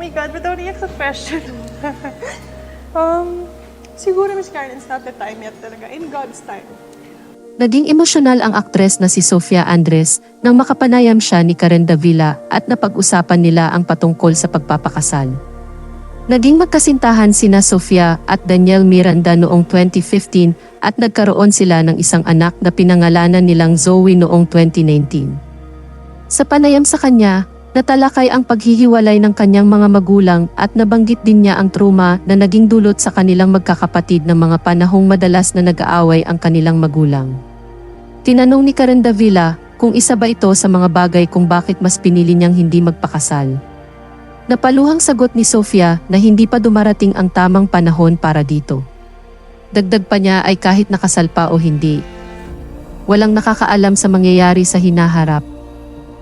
my God, but only a question. um, siguro, Miss Karen, it's not the time yet talaga. In God's time. Naging emosyonal ang aktres na si Sofia Andres nang makapanayam siya ni Karen Davila at napag-usapan nila ang patungkol sa pagpapakasal. Naging magkasintahan sina Sofia at Daniel Miranda noong 2015 at nagkaroon sila ng isang anak na pinangalanan nilang Zoe noong 2019. Sa panayam sa kanya, natalakay ang paghihiwalay ng kanyang mga magulang at nabanggit din niya ang trauma na naging dulot sa kanilang magkakapatid ng mga panahong madalas na nag-aaway ang kanilang magulang. Tinanong ni Karen Davila kung isa ba ito sa mga bagay kung bakit mas pinili niyang hindi magpakasal. Napaluhang sagot ni Sofia na hindi pa dumarating ang tamang panahon para dito. Dagdag pa niya ay kahit nakasal pa o hindi. Walang nakakaalam sa mangyayari sa hinaharap.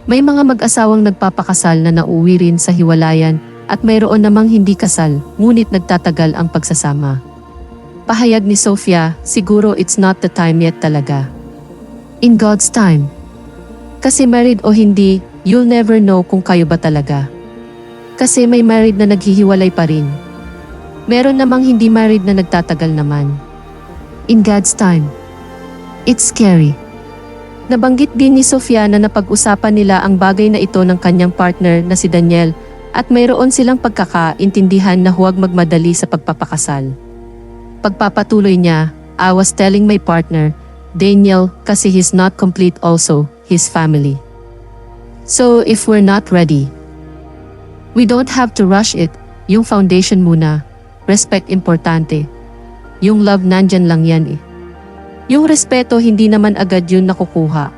May mga mag-asawang nagpapakasal na nauwi rin sa hiwalayan at mayroon namang hindi kasal, ngunit nagtatagal ang pagsasama. Pahayag ni Sofia, siguro it's not the time yet talaga. In God's time. Kasi married o hindi, you'll never know kung kayo ba talaga. Kasi may married na naghihiwalay pa rin. Meron namang hindi married na nagtatagal naman. In God's time. It's scary. Nabanggit din ni Sofia na napag-usapan nila ang bagay na ito ng kanyang partner na si Daniel at mayroon silang pagkakaintindihan na huwag magmadali sa pagpapakasal. Pagpapatuloy niya, I was telling my partner, Daniel, kasi he's not complete also, his family. So if we're not ready, we don't have to rush it, yung foundation muna, respect importante. Yung love nandyan lang yan eh. Yung respeto hindi naman agad yun nakukuha.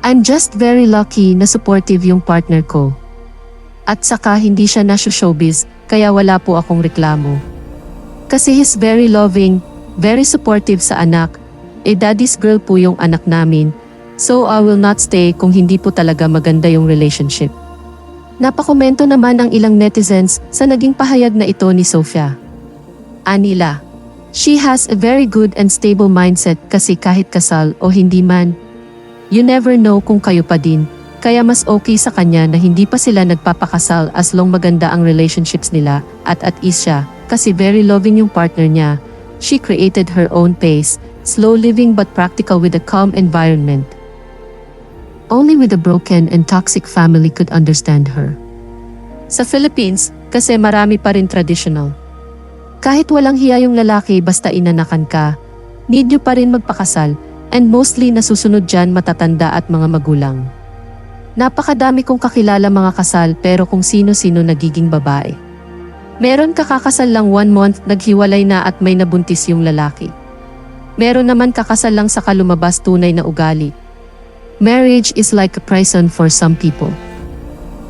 I'm just very lucky na supportive yung partner ko. At saka hindi siya nasyo showbiz, kaya wala po akong reklamo. Kasi he's very loving, very supportive sa anak. Eh daddy's girl po yung anak namin. So I will not stay kung hindi po talaga maganda yung relationship. Napakomento naman ang ilang netizens sa naging pahayag na ito ni Sofia. Anila, she has a very good and stable mindset kasi kahit kasal o hindi man, you never know kung kayo pa din, kaya mas okay sa kanya na hindi pa sila nagpapakasal as long maganda ang relationships nila at at ease siya kasi very loving yung partner niya. She created her own pace, slow living but practical with a calm environment. Only with a broken and toxic family could understand her. Sa Philippines, kasi marami pa rin traditional. Kahit walang hiya yung lalaki basta inanakan ka, need nyo pa rin magpakasal and mostly nasusunod dyan matatanda at mga magulang. Napakadami kong kakilala mga kasal pero kung sino-sino nagiging babae. Meron kakakasal lang one month naghiwalay na at may nabuntis yung lalaki. Meron naman kakasal lang sa kalumabas tunay na ugali. Marriage is like a prison for some people.